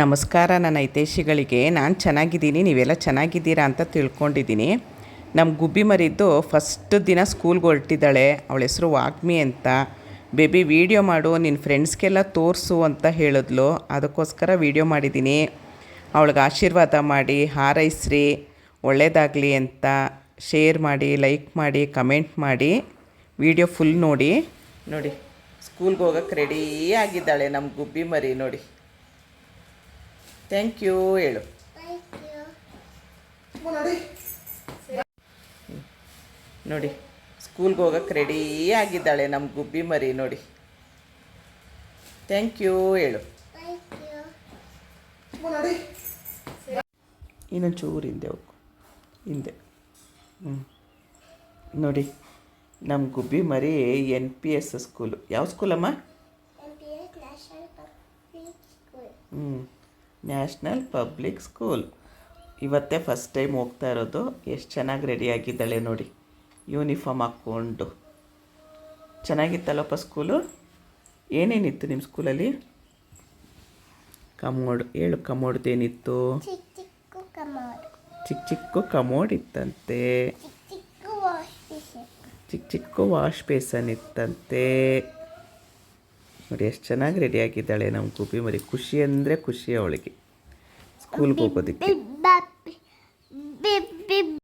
ನಮಸ್ಕಾರ, ನನ್ನ ಹಿತೈಷಿಗಳಿಗೆ. ನಾನು ಚೆನ್ನಾಗಿದ್ದೀನಿ, ನೀವೆಲ್ಲ ಚೆನ್ನಾಗಿದ್ದೀರಾ ಅಂತ ತಿಳ್ಕೊಂಡಿದ್ದೀನಿ. ನಮ್ಮ ಗುಬ್ಬಿ ಮರಿದ್ದು ಫಸ್ಟ್ ದಿನ ಸ್ಕೂಲ್ಗೆ ಹೊರಟಿದ್ದಾಳೆ. ಅವಳ ಹೆಸರು ವಾಗ್ಮಿ ಅಂತ. ಬೇಬಿ, ವೀಡಿಯೋ ಮಾಡು ನಿನ್ನ ಫ್ರೆಂಡ್ಸ್ಗೆಲ್ಲ ತೋರಿಸು ಅಂತ ಹೇಳಿದ್ಲು. ಅದಕ್ಕೋಸ್ಕರ ವೀಡಿಯೋ ಮಾಡಿದ್ದೀನಿ. ಅವಳಿಗೆ ಆಶೀರ್ವಾದ ಮಾಡಿ, ಹಾರೈಸ್ರಿ ಒಳ್ಳೆಯದಾಗಲಿ ಅಂತ. ಶೇರ್ ಮಾಡಿ, ಲೈಕ್ ಮಾಡಿ, ಕಮೆಂಟ್ ಮಾಡಿ. ವಿಡಿಯೋ ಫುಲ್ ನೋಡಿ. ನೋಡಿ, ಸ್ಕೂಲ್ಗೆ ಹೋಗೋಕ್ಕೆ ರೆಡಿ ಆಗಿದ್ದಾಳೆ ನಮ್ಮ ಗುಬ್ಬಿ ಮರಿ, ನೋಡಿ. ಥ್ಯಾಂಕ್ ಯು ಹೇಳು. ನೋಡಿ ಸ್ಕೂಲ್ಗೆ ಹೋಗಕ್ಕೆ ರೆಡಿ ಆಗಿದ್ದಾಳೆ ನಮ್ಮ ಗುಬ್ಬಿ ಮರಿ ನೋಡಿ. ಥ್ಯಾಂಕ್ ಯು ಹೇಳು. ಇನ್ನೊಂದು ಚೂರು ಹಿಂದೆ ಹೋಗು. ಹಿಂದೆ. ಹ್ಞೂ ನೋಡಿ ನಮ್ಮ ಗುಬ್ಬಿ ಮರಿ ಎನ್ ಪಿ ಎಸ್ ಸ್ಕೂಲು. ಯಾವ ಸ್ಕೂಲಮ್ಮ? ಹ್ಞೂ ನ್ಯಾಷನಲ್ ಪಬ್ಲಿಕ್ ಸ್ಕೂಲ್. ಇವತ್ತೇ ಫಸ್ಟ್ ಟೈಮ್ ಹೋಗ್ತಾ ಇರೋದು. ಎಷ್ಟು ಚೆನ್ನಾಗಿ ರೆಡಿಯಾಗಿದ್ದಾಳೆ ನೋಡಿ. ಯೂನಿಫಾರ್ಮ್ ಹಾಕ್ಕೊಂಡು. ಚೆನ್ನಾಗಿತ್ತಲ್ಲಪ್ಪ ಸ್ಕೂಲು? ಏನೇನಿತ್ತು ನಿಮ್ಮ ಸ್ಕೂಲಲ್ಲಿ? ಕಮೋಡ್ ಹೇಳು ಕಮೋಡ್ದೇನಿತ್ತು ಏನಿತ್ತು? ಚಿಕ್ಕ ಚಿಕ್ಕ ಕಮೋಡ್ ಇತ್ತಂತೆ. ಚಿಕ್ಕ ಚಿಕ್ಕ ವಾಶ್ ಬೇಸನ್ ಇತ್ತಂತೆ. ನೋಡಿ ಎಷ್ಟು ಚೆನ್ನಾಗಿ ರೆಡಿ ಆಗಿದ್ದಾಳೆ ನಮ್ಮ ಕೂಪಿ. ಮರಿ ಖುಷಿ ಅಂದರೆ ಖುಷಿ ಅವಳಿಗೆ. ಸ್ಕೂಲ್ಗೆ ಹೋಗೋದಕ್ಕೆ.